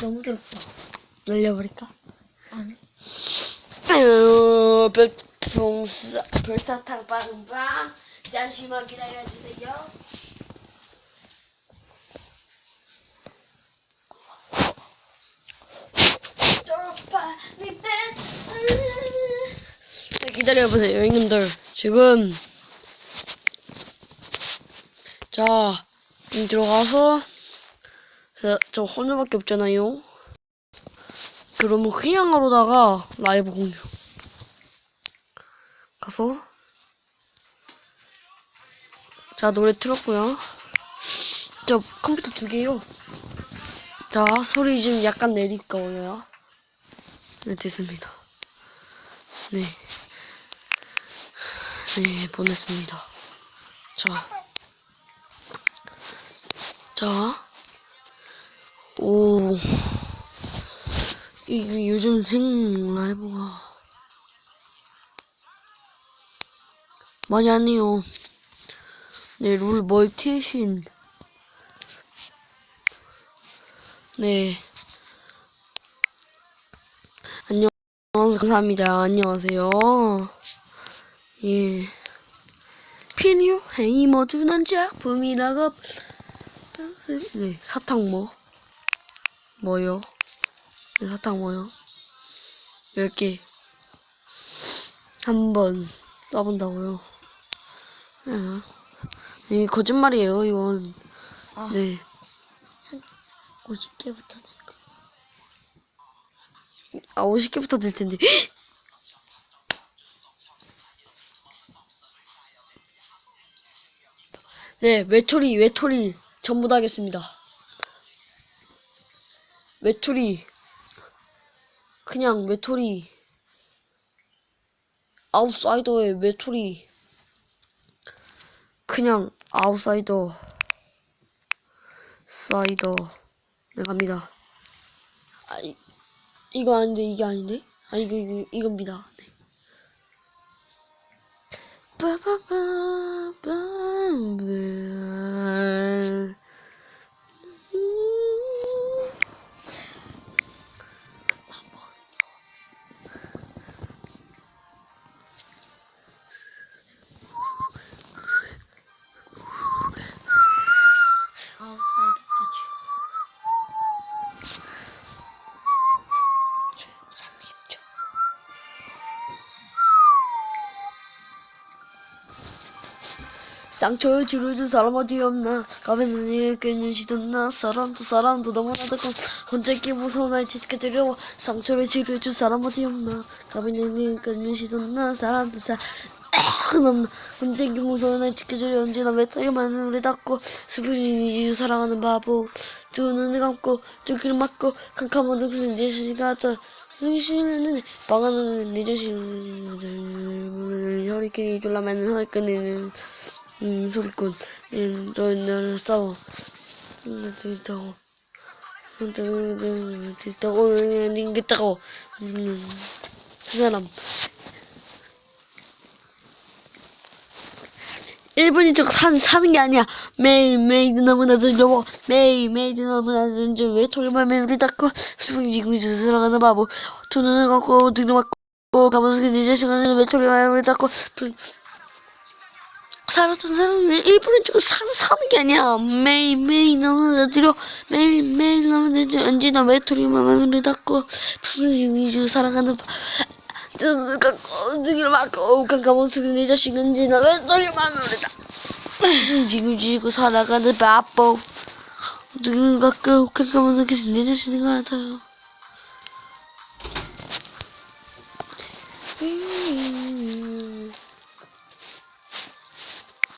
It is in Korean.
너무 더럽다. 날려버릴까? 아니. 아유, 별풍사, 별사탕 빵빵. 잠시만 기다려주세요. 자, 기다려보세요, 형님들. 지금, 자, 이 들어가서, 자, 저 혼자밖에 없잖아요. 그러면 그냥 하러다가 라이브 공유. 가서, 자, 노래 틀었고요. 저 컴퓨터 두 개요. 자, 소리 좀 약간 내릴까 오네요. 네, 됐습니다. 네. 네, 보냈습니다. 자. 자. 오. 이게 요즘 생 라이브가 많이 안 해요. 네, 룰 멀티신. 네. 안녕. 감사합니다. 안녕하세요. 예. 필요해 모두는 작품이라고. 네, 사탕 뭐? 뭐요? 네, 사탕 뭐요? 10개. 한 번 써본다고요. 예. 이 거짓말이에요, 이건. 아, 네. 50개부터 내 아, 50개부터 될 텐데. 네, 외톨이, 외톨이 전부 다 하겠습니다. 외톨이. 그냥 외톨이. 아웃사이더의 외톨이. 그냥 아웃사이더. 사이더. 네, 갑니다. 아, 이, 이거 아닌데, 이게 아닌데? 아, 이거, 이거, 이겁니다. 네. 빠바바바 상처를 치료해줄 사람 어디 없나? 가면은 이렇게 눈시던 나? 사람도 사람도 너무나 더 혼자 있기 무서운 날 지켜주려고 상처를 치료해줄 사람 어디 없나? 가면은 이렇게 눈시던 나? 사람도 사람 없나 혼자 있기 무서운 날 지켜주려 언제나 외톨이만 눈을 닫고 슬프니 이유 사랑하는 바보. 두 눈을 감고 두 귀를 막고 캄캄한 눈빛은 내 시가 다 숨쉬는 방안은 내 자신 허리케인이 졸라매는 허리끈이는 음, 소리꾼. 음, 너, 너는 싸워. 음, 됐다고. 됐다고, 닝겠다고. 음, 그 사람. 1분이 저 산, 사는 게 아니야. 매일, 매일 너무나도 여보. 매일, 매일 너무나도 이제 왜 돌만 매일 닦고, 지금 이제 사랑하는 바보. 두 눈을 감고, 등을 맞고, 가면서 이제 시간에 왜 돌만 매일 닦고, 살았던 사람이 일부러 좀 사, 사는 게 아니야. 매일 매일 너무나들여 매일 매일 너무나들여 언제나 외톨이만 마음을 닫고 부르지 위주 눈을 감고 눈을 막고 깜깜한 속에 내 자식 언제나 외톨이만 마음을 닫고 지금 지고 살아가는 바보 눈을 감고 깜깜한 속에서 내 자신을 같아요.